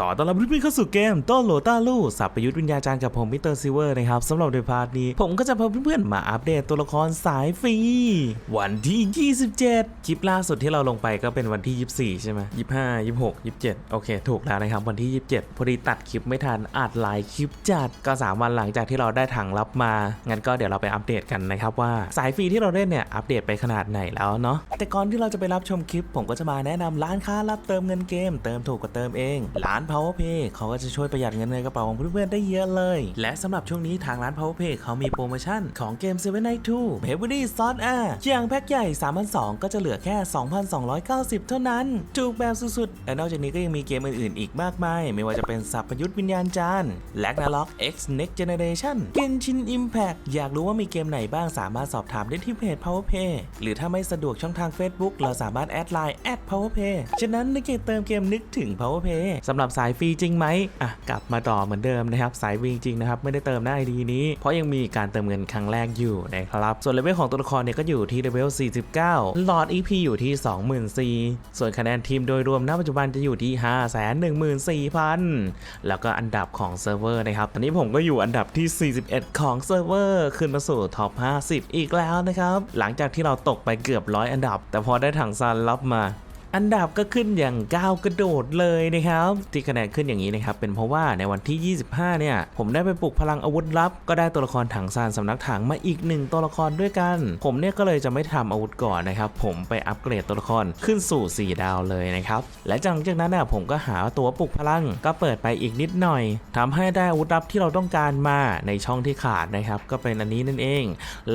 ขอต้อนรับเพื่อนๆเข้าสู่เกมต้นโหลต้าลู่สับประยุทธ์วิญญาจารย์กับผมมิสเตอร์ซิเวอร์นะครับสำหรับในพาร์ทนี้ ผมก็จะพาเพื่อนๆมาอัปเดตตัวละครสายฟรี วันที่ 27 คลิปล่าสุดที่เราลงไปก็เป็นวันที่ 24 ใช่ไหม25 26 27 โอเค ถูกแล้วนะครับ วันที่ 27 พอดีตัดคลิปไม่ทันอัดหลายคลิปจัดก็ 3 วันหลังจากที่เราได้ถังรับมา งั้นก็เดี๋ยวเราไปอัปเดตกันนะครับว่าสายฟรีที่เราเล่นเนี่ยอัปเดตไปขนาดไหนแล้วเนาะแต่ก่อนที่เราจะไปรับชมคลิป ผมก็จะมาแนะนำร้านค้ารับเติมเงินเกม เติมถูกกว่าเติมเองร้าน PowerPay เขาก็จะช่วยประหยัดเงินในกระเป๋าของเพื่อนๆได้เยอะเลย และสำหรับช่วงนี้ทางร้าน PowerPay เขามีโปรโมชั่นของเกม Seven Night 2 Heavily Sword R อย่างแพ็คใหญ่3,200ก็จะเหลือแค่ 2,290 เท่านั้น ถูกแบบสุดๆ และนอกจากนี้ก็ยังมีเกมอื่นๆ อีกมากมาย ไม่ว่าจะเป็นสัพพยุทธวิญญาณจารย์ Ragnarok X Next Generation Genshin Impact อยากรู้ว่ามีเกมไหนบ้างสามารถสอบถามได้ที่เพจ PowerPay หรือถ้าไม่สะดวกช่องทาง Facebook เราสามารถแอดไลน์แอด PowerPay ฉะนั้นในเกมเติมเกมนึกถึง PowerPay สำหรับสายฟรีจริงไหมอะกลับมาต่อเหมือนเดิมนะครับสายฟรีจริงนะครับไม่ได้เติมหน้าไอดีนี้ เพราะยังมีการเติมเงินครั้งแรกอยู่นะครับส่วนเลเวลของตัวละครเนี่ยก็อยู่ที่เลเวล 49 หลอด EP อยู่ที่ 24,000ส่วนคะแนนทีมโดยรวมณปัจจุบันจะอยู่ที่ 514,000 แล้วก็อันดับของเซิร์ฟเวอร์นะครับตอนนี้ผมก็อยู่อันดับที่ 41 ของเซิร์ฟเวอร์ขึ้นมาสู่ท็อป 50 อีกแล้วนะครับหลังจากที่เราตกไปเกือบร้อยอันดับ แต่พอได้ถังซานรับมา อันดับก็ขึ้นอย่างก้าวกระโดดเลยนะครับ ที่คะแนนขึ้นอย่างนี้นะครับ เป็นเพราะว่าในวันที่ 25 เนี่ย ผมได้ไปปลุกพลังอาวุธลับ ก็ได้ตัวละครถังซานสำนักถังมาอีกหนึ่งตัวละครด้วยกัน ผมเนี่ยก็เลยจะไม่ทำอาวุธก่อนนะครับ ผมไปอัปเกรดตัวละครขึ้นสู่ 4 ดาวเลยนะครับ และหลังจากนั้นน่ะผมก็หาตัวปลุกพลังก็เปิดไปอีกนิดหน่อยทำให้ได้อาวุธลับที่เราต้องการมาในช่องที่ขาดนะครับ ก็เป็นอันนี้นั่นเอง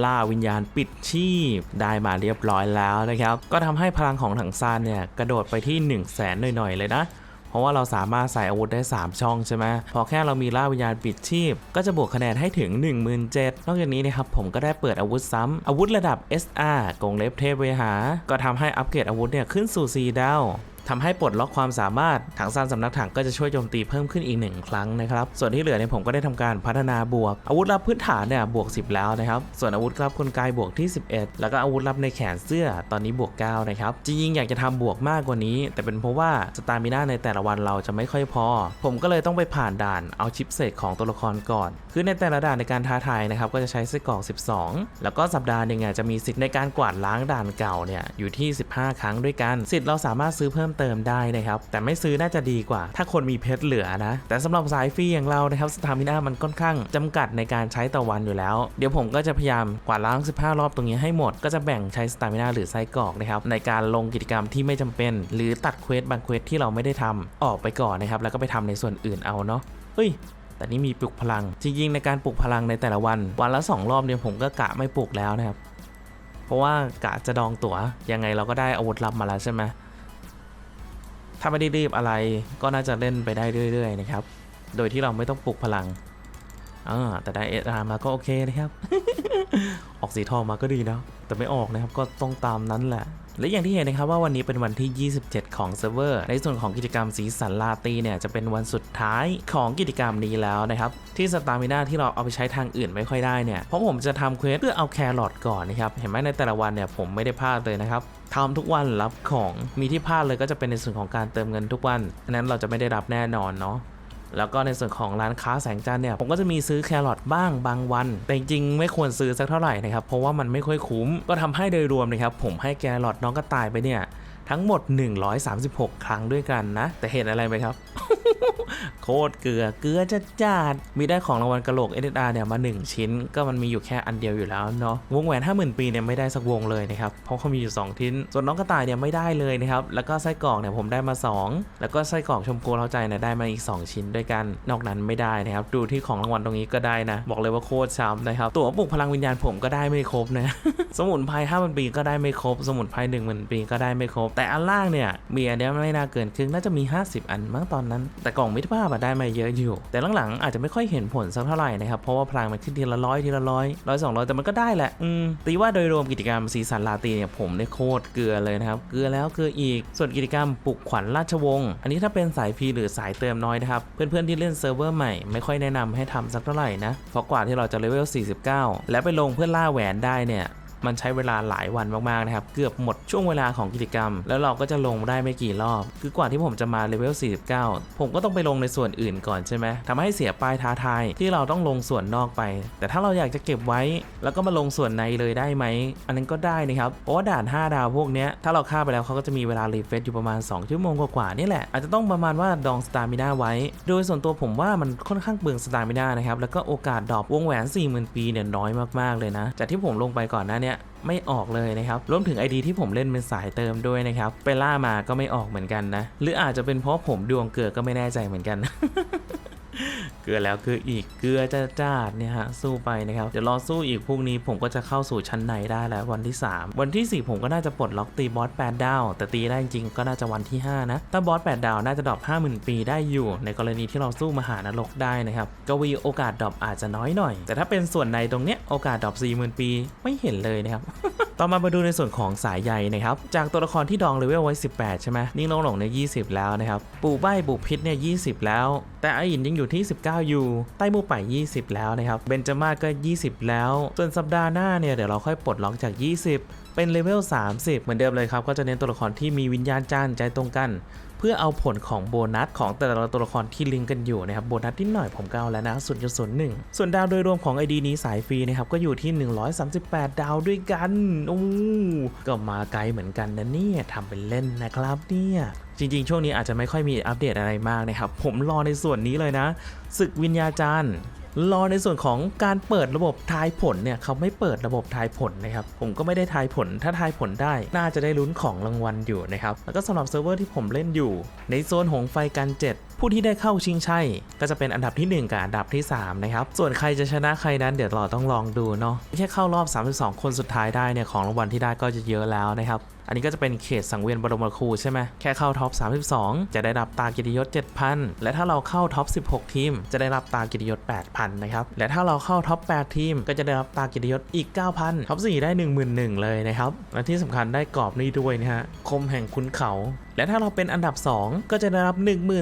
ล่าวิญญาณปิดชีพได้มาเรียบร้อยแล้วนะครับ ก็ทำให้พลังของถังซานเนี่ยกระโดดไปที่ 1 0 0 0 0แสนหน่อยๆ เลยนะ เพราะว่าเราสามารถใส่อาวุธได้ 3 ช่องใช่ไหมพอแค่เรามีล่าวิญญาณปิดชีพ ก็จะบวกคะแนนให้ถึง 17,000นอกจากนี้นะครับผมก็ได้เปิดอาวุธซ้ำอาวุธระดับ SR กงเล็บเทพเวหา ก็ทำให้อัปเกรดอาวุธเนี่ยขึ้นสู่ 4 ดาว ทำให้ปลดล็อกความสามารถถังซานสำนักถังก็จะช่วยโจมตีเพิ่มขึ้นอีกหนึ่งครั้งนะครับ ส่วนที่เหลือเนี่ยผมก็ได้ทำการพัฒนาบวก อาวุธลับพื้นฐานเนี่ยบวก 10 แล้วนะครับ ส่วนอาวุธลับกลไกบวกที่ 11 แล้วก็อาวุธลับในแขนเสื้อตอนนี้บวก 9 นะครับ จริงๆอยากจะทำบวกมากกว่านี้ แต่เป็นเพราะว่าสตามิน่าในแต่ละวันเราจะไม่ค่อยพอ ผมก็เลยต้องไปผ่านด่านเอาชิปเศษของตัวละครก่อน คือในแต่ละด่านในการท้าทายนะครับก็จะใช้ไส้กรอก 12 แล้วก็สัปดาห์หนึ่งเนี่ยจะมีสิทธิ์ในการกวาดล้างด่านเก่าเนี่ยอยู่ที่ 15 ครั้งด้วยกันสิทธิ์เราสามารถซื้อเพิ่มเติมได้นะครับ แต่ไม่ซื้อน่าจะดีกว่า ถ้าคนมีเพชรเหลือนะ แต่สำหรับสายฟรีอย่างเรานะครับสตามิน่ามันค่อนข้างจำกัดในการใช้ต่อวันอยู่แล้ว เดี๋ยวผมก็จะพยายามกวาดล้าง 15 รอบตรงนี้ให้หมด ก็จะแบ่งใช้สตามิน่าหรือไส้กรอกนะครับในการลงกิจกรรมที่ไม่จำเป็น หรือตัดเควสบางเควสที่เราไม่ได้ทำออกไปก่อนนะครับแล้วก็ไปทำในส่วนอื่นเอาเนาะเฮ้ยแต่นี่มีปลุกพลัง จริงๆ ในการปลุกพลังในแต่ละวัน วันละ 2 รอบเนี่ยผมก็กะไม่ปลุกแล้วนะครับ เพราะว่ากะจะดองตั๋วยังไงเราก็ได้อาวุธลับมาแล้วใช่ไหม ถ้าไม่ได้รีบอะไรก็น่าจะเล่นไปได้เรื่อย ๆ นะครับ โดยที่เราไม่ต้องปลุกพลังอ่าแต่ได้เอสอามาก็โอเคนะครับ ออกสีทองมาก็ดีนะ แต่ไม่ออกนะครับก็ต้องตามนั้นแหละและอย่างที่เห็นนะครับว่าวันนี้เป็นวันที่ 27 ของเซิร์ฟเวอร์ ในส่วนของกิจกรรมสีสันลาตีเนี่ยจะเป็นวันสุดท้ายของกิจกรรมนี้แล้วนะครับที่สตาร์มิน่าที่เราเอาไปใช้ทางอื่นไม่ค่อยได้เนี่ยเพราะผมจะทำเควสเพื่อเอาแครอทก่อนนะครับเห็นไหมในแต่ละวันเนี่ยผมไม่ได้พลาดเลยนะครับทำทุกวันรับของมีที่พลาดเลยก็จะเป็นในส่วนของการเติมเงินทุกวันอันนั้นเราจะไม่ได้รับแน่นอนเนาะ แล้วก็ในส่วนของร้านค้าแสงจันทร์เนี่ยผมก็จะมีซื้อแครอทบ้างบางวัน แต่จริงไม่ควรซื้อสักเท่าไหร่นะครับเพราะว่ามันไม่ค่อยคุ้มก็ทำให้โดยรวมนะครับผมให้แครอทน้องกระต่ายไปเนี่ย ทั้งหมด 136 ครั้งด้วยกันนะ แต่เห็นอะไรไหมครับ โคตรเกลือเกลือจะจาดมีได้ของรางวัลกระโหลกเอ r เนี่ยมา 1 ชิ้น ก็มันมีอยู่แค่อันเดียวอยู่แล้วเนาะวงแหวน 50,000 ปีเนี่ยไม่ได้สักวงเลยนะครับเพราะเขามีอยู่2ทิ้น ส่วนน้องกระต่ายเนี่ยไม่ได้เลยนะครับแล้วก็ไส้กรอกเนี่ยผมได้มา 2 แล้วก็ไส้กรอกชมพูเท่าใจเนี่ยได้มาอีก 2 ชิ้นด้วยกัน นอกนั้นไม่ได้นะครับดูที่ของรางวัลตรงนี้ก็ได้นะ บอกเลยว่าโคตรช้ำนะครับตัวปลุกพลังวิญญาณผมก็ได้ไม่ครบนะสมุนไพร5,000ปีก็ได้ไม่ครบ สมุนไพร1,000ปีก็ได้ไม่ครบแต่อันล่างเนี่ยมีอันเนี้ยไม่น่าเกินครึ่งน่าจะมี 50 อันมั้งตอนนั้น แต่กล่องมิตรภาพอะได้มาเยอะอยู่ แต่หลังๆอาจจะไม่ค่อยเห็นผลสักเท่าไหร่นะครับเพราะว่าพลังมันขึ้นทีละร้อยทีละร้อยร้อยสองร้อยแต่มันก็ได้แหละอืมตีว่าโดยรวมกิจกรรมสีสันลาตีเนี่ยผมได้โคตรเกลือเลยนะครับเกลือแล้วเกลืออีกส่วนกิจกรรมปลุกขวัญราชวงศ์อันนี้ถ้าเป็นสายพีหรือสายเติมน้อยนะครับเพื่อนๆที่เล่นเซิร์ฟเวอร์ใหม่ไม่ค่อยแนะนำให้ทำสักเท่าไหร่นะเพราะกว่าที่เราจะเลเวล49 แล้วไปลงเพื่อล่าแหวนได้เนี่ย มันใช้เวลาหลายวันมากๆนะครับ เกือบหมดช่วงเวลาของกิจกรรม แล้วเราก็จะลงได้ไม่กี่รอบ คือกว่าที่ผมจะมาเลเวล 49 ผมก็ต้องไปลงในส่วนอื่นก่อนใช่ไหมทำให้เสียป้ายท้าทายที่เราต้องลงส่วนนอกไป แต่ถ้าเราอยากจะเก็บไว้ แล้วก็มาลงส่วนในเลยได้ไหม อันนั้นก็ได้นะครับเพราะว่าด่าน 5 ดาวพวกนี้ถ้าเราฆ่าไปแล้วเขาก็จะมีเวลารีเฟซอยู่ประมาณ 2 ชั่วโมงกว่าๆนี่แหละ อาจจะต้องประมาณว่าดองสตาร์มิน่าไว้ โดยส่วนตัวผมว่ามันค่อนข้างเปลืองสตาร์มิน่านะครับ แล้วก็โอกาสดรอปวงแหวน 40,000 ปีเนี่ยน้อยมากๆเลยนะ จากที่ผมลงไปก่อนหน้าเนี้ยไม่ออกเลยนะครับรวมถึง ID ที่ผมเล่นเป็นสายเติมด้วยนะครับ ไปล่ามาก็ไม่ออกเหมือนกันนะ หรืออาจจะเป็นเพราะผมดวงเกิดก็ไม่แน่ใจเหมือนกัน เกลือแล้วเกลืออีกเกลือจะจ้าดเนี่ยฮะสู้ไปนะครับเดี๋ยวรอสู้อีกพรุ่งนี้ผมก็จะเข้าสู่ชั้นในได้แล้ววันที่ 3 วันที่ 4 ผมก็น่าจะปลดล็อกตีบอส8ดาว แต่ตีได้จริงก็น่าจะวันที่ 5 นะ ถ้าบอส8ดาวน่าจะดรอป50,000 ปีได้อยู่ ในกรณีที่เราสู้มหานรกได้นะครับกวีโอกาสดรอปอาจจะน้อยหน่อย แต่ถ้าเป็นส่วนในตรงเนี้ยโอกาสดรอป40,000 ปีไม่เห็นเลยนะครับต่อมามาดูในส่วนของสายใยนะครับจากตัวละครที่ดองเลเวลไว้ 18 ใช่ไหมนิ่งลงหลงเนี่ย20แล้วนะครับปู่ใบปู่พิษเนี่ย20แล้ว แต่อาอินยังอยู่ที่ 19 อยู่ ใต้มูไป 20 แล้วนะครับ เบนจามาก็ 20 แล้ว ส่วนสัปดาห์หน้าเนี่ยเดี๋ยวเราค่อยปลดล็อกจาก 20 เป็นเลเวล 30 เหมือนเดิมเลยครับ ก็จะเน้นตัวละครที่มีวิญญาณจานใจตรงกัน เพื่อเอาผลของโบนัสของแต่ละตัวละครที่ลิงก์กันอยู่นะครับ โบนัสที่หน่อยผมก็เอาแล้วนะส่วนจุดศูนหนึ่งส่วนดาวโดยรวมของ ID นี้สายฟรีนะครับก็อยู่ที่ 138 ดาวด้วยกัน โอ้ก็มาไกลเหมือนกันนะเนี่ยทำเป็นเล่นนะครับเนี่ย จริง ๆ ช่วงนี้อาจจะไม่ค่อยมีอัปเดตอะไรมากนะครับ ผมรอในส่วนนี้เลยนะศึกวิญญาจารย์รอในส่วนของการเปิดระบบทายผลเนี่ยเขาไม่เปิดระบบทายผลนะครับ ผมก็ไม่ได้ทายผลถ้าทายผลได้ น่าจะได้ลุ้นของรางวัลอยู่นะครับ แล้วก็สำหรับเซิร์ฟเวอร์ที่ผมเล่นอยู่ ในโซนหงไฟกัน 7 ผู้ที่ได้เข้าชิงชัยก็จะเป็นอันดับทีหนึ่1 กับอันดับที่ 3 นะครับ ส่วนใครจะชนะใครนั้นเดี๋ยวเราต้องลองดูเนาะแค่เข้ารอบ 32 คนสุดท้ายได้เนี่ยของรางวัลที่ได้ก็จะเยอะแล้วนะครับ อันนี้ก็จะเป็นเขตสังเวียนบรมครูใช่ไหมแค่เข้าท็อป 32 จะได้รับตากิติยศ 7,000 และถ้าเราเข้าท็อป 16 ทีม จะได้รับตากิติยศ 8,000 นะครับ และถ้าเราเข้าท็อป 8 ทีม ก็จะได้รับตากิติยศอีก 9,000 ท็อป 4 ได้ 11,000 เลยนะครับ และที่สำคัญได้กรอบนี้ด้วยนะฮะ คมแห่งคุณเขาและถ้าเราเป็นอันดับ 2 ก็จะได้รับ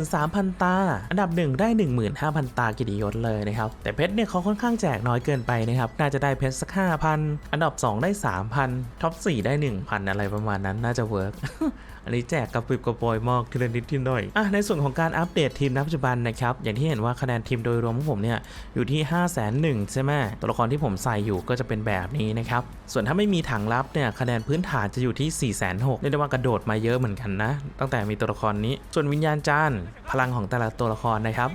13,000 ตา อันดับ 1 ได้ 15,000 ตากิตยศเลยนะครับ แต่เพชรเนี่ยเขาค่อนข้างแจกน้อยเกินไปนะครับ น่าจะได้เพชรสัก 5,000 อันดับ 2 ได้ 3,000 ท็อป 4 ได้ 1,000 อะไรประมาณนั้นน่าจะเวิร์กอันนี้แจกกระปิบกระปอยมากทีละนิดทีละหน่อยอะในส่วนของการอัปเดตทีมณปัจจุบันนะครับอย่างที่เห็นว่าคะแนนทีมโดยรวมของผมเนี่ยอยู่ที่ 5 0 0 0 0 0ใช่ไหมตัวละครที่ผมใส่อยู่ก็จะเป็นแบบนี้นะครับส่วนถ้าไม่มีถังลับเนี่ยคะแนนพื้นฐานจะอยู่ที่ 4 6 0 0 0เรียกได้ว่ากระโดดมาเยอะเหมือนกันนะ ตั้งแต่มีตัวละครนี้ ส่วนวิญญาณจานพลังของแต่ละตัวละครนะครับ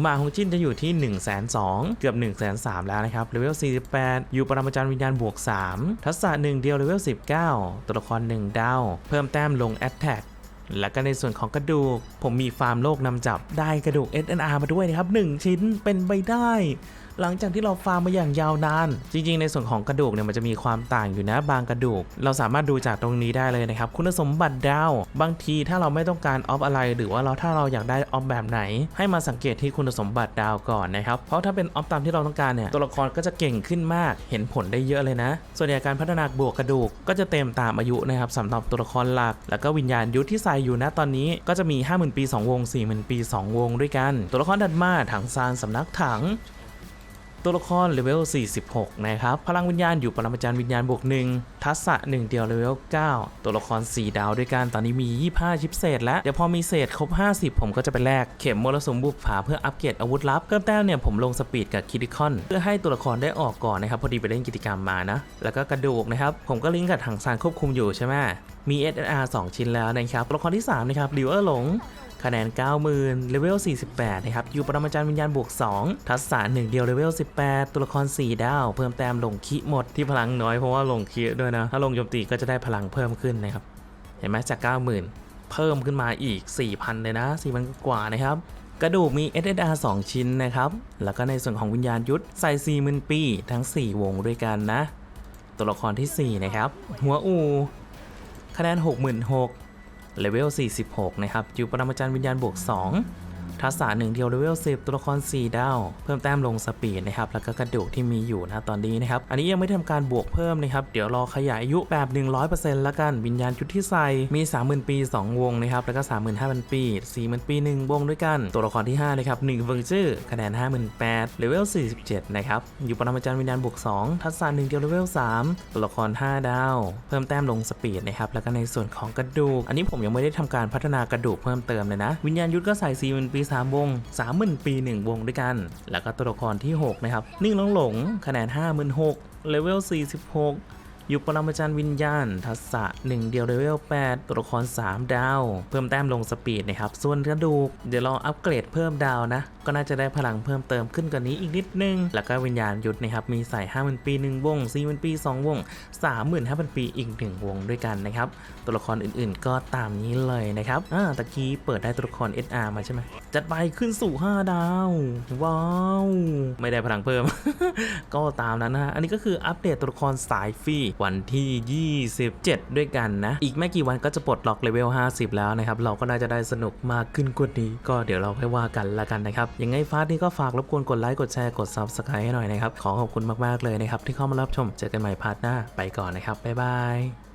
หมาของจิ้นจะอยู่ที่1 2 0 0 0เกือบ1 3 0 0 0แล้วนะครับเลเวล48 อยู่ปรมาจารย์วิญญาณบวก 3 ทักษะ1เดียวเลเวล19 ตัวละคร 1 ดาว เพิ่มแต้มลงแอตแทกและก็ในส่วนของกระดูก ผมมีฟาร์มโลกนำจับได้กระดูก SNR มาด้วยนะครับ 1 ชิ้นเป็นไปได้ หลังจากที่เราฟาร์มมาอย่างยาวนาน จริงๆ ในส่วนของกระดูกเนี่ยมันจะมีความต่างอยู่นะบางกระดูก เราสามารถดูจากตรงนี้ได้เลยนะครับ คุณสมบัติดาว บางทีถ้าเราไม่ต้องการออฟอะไร หรือว่าเราถ้าเราอยากได้ออฟแบบไหน ให้มาสังเกตที่คุณสมบัติดาวก่อนนะครับ เพราะถ้าเป็นออฟตามที่เราต้องการเนี่ยตัวละครก็จะเก่งขึ้นมาก เห็นผลได้เยอะเลยนะ ส่วนใหญ่การพัฒนาบวกกระดูกก็จะเต็มตามอายุนะครับสำหรับตัวละครหลัก แล้วก็วิญญาณยุทธที่ใส่อยู่นะตอนนี้ก็จะมี 50,000 ปี 2 วง 40,000 ปี 2 วงด้วยกัน ตัวละครดัดมาถังซานสำนักถัง ตัวละครเลเวล 46 นะครับ พลังวิญญาณอยู่ปรมาจารย์วิญญาณบวกหนึ่งทักษะ1เดียวเลเวล9ตัวละคร 4 ดาวด้วยกัน ตอนนี้มี 25 ชิปเศษแล้ว เดี๋ยวพอมีเศษครบ 50 ผมก็จะไปแลกเข็มมรสุมบุกผาเพื่ออัปเกรดอาวุธลับเพิ่มแต้มเนี่ยผมลงสปีดกับคิดิคอนเพื่อให้ตัวละครได้ออกก่อนนะครับพอดีไปเล่นกิจกรรมมานะ แล้วก็กระดูกนะครับผมก็ลิงก์กับถังซานควบคุมอยู่ใช่ไหมมี SNR 2 ชิ้นแล้วนะครับตัวละครที่3นะครับดิวเออร์หลงคะแนน 90,000เลเวล 48 นะครับ อยู่ปรมาจารย์วิญญาณบวก 2 ทักษะ1เดียวเลเวล 18 ตัวละคร 4 ดาว เพิ่มแต้มลงคิหมดที่พลังน้อยเพราะว่าลงคิด้วยนะถ้าลงโจมตีก็จะได้พลังเพิ่มขึ้นนะครับ เห็นไหมจาก 90,000 เพิ่มขึ้นมาอีก 4,000 เลยนะ 4,000 กว่านะครับ กระดูกมี SSR 2 ชิ้นนะครับ แล้วก็ในส่วนของวิญญาณยุทธใส่ 40,000 ปีทั้ง 4 วงด้วยกันนะ ตัวละครที่ 4 นะครับ หัวอูคะแนน 66,000เลเวล 46 นะครับอยู่ปรมาจารย์วิญญาณบวก 2 ทักษะหนึ่งเดียวเลเวล10 ตัวละคร 4 ดาว เพิ่มแต้มลงสปีดนะครับ แล้วก็กระดูกที่มีอยู่นะตอนนี้นะครับ อันนี้ยังไม่ทำการบวกเพิ่มนะครับ เดี๋ยวรอขยายอายุแบบ 100%แล้วกัน วิญญาณชุดที่ใส่ มี 30,000 ปี 2 วงนะครับ แล้วก็ 35,000 ปี 40,000 ปี 1 วงด้วยกัน ตัวละครที่5นะครับ1เฟอร์ชื่อคะแนน 58,000เลเวล47 นะครับ อยู่ปรมาจารย์วิญญาณบวก 2 ทักษะหนึ่งเดียวเลเวล3ตัวละคร 5 ดาว เพิ่มแต้มลงสปีดนะครับ แล้วก็ในส่วนของกระดูก อันนี้ผมยังไม่ได้ทำการพัฒนากระดูกเพิ่มเติมเลยนะ วิญญาณยุทธก็ใส่4 0,000ปี3 วง 30,000 ปี 1 วงด้วยกัน แล้วก็ตัวละครที่ 6 นะครับ นิ่งหลงหลง คะแนน 56,000เลเวล 46 อยู่ปรมาจารย์วิญญาณ ทักษะ1เดียวเลเวล8ตัวละคร 3 ดาว เพิ่มแต้มลงสปีดนะครับ ส่วนกระดูก เดี๋ยวลองอัปเกรดเพิ่มดาวนะ ก็น่าจะได้พลังเพิ่มเติมขึ้นกว่านี้อีกนิดนึง แล้วก็วิญญาณยุทธนะครับ มีใส่50,000ปี1วง40,000ปี2วง35,000ปีอีก 1 วงด้วยกันนะครับ ตัวละครอื่นๆ ก็ตามนี้เลยนะครับอ่าตะกี้เปิดได้ตัวละคร SR มาใช่ไหมจัดไปขึ้นสู่ 5 ดาว ว้าวไม่ได้พลังเพิ่ม ก็ตามนั้นนะฮะอันนี้ก็คืออัปเดตตัวละครสายฟรีวันที่ 27 ด้วยกันนะ อีกไม่กี่วันก็จะปลดล็อกเลเวล 50 แล้วนะครับ เราก็น่าจะได้สนุกมากขึ้นกว่านี้ ก็เดี๋ยวเราค่อยว่ากันละกันนะครับ ยังไงฟาสนี่ก็ฝากรบกวนกดไลค์ กดแชร์ กด Subscribe ให้หน่อยนะครับ ขอขอบคุณมากๆเลยนะครับที่เข้ามารับชม เจอกันใหม่พาร์ทหน้า ไปก่อนนะครับ บ๊ายบาย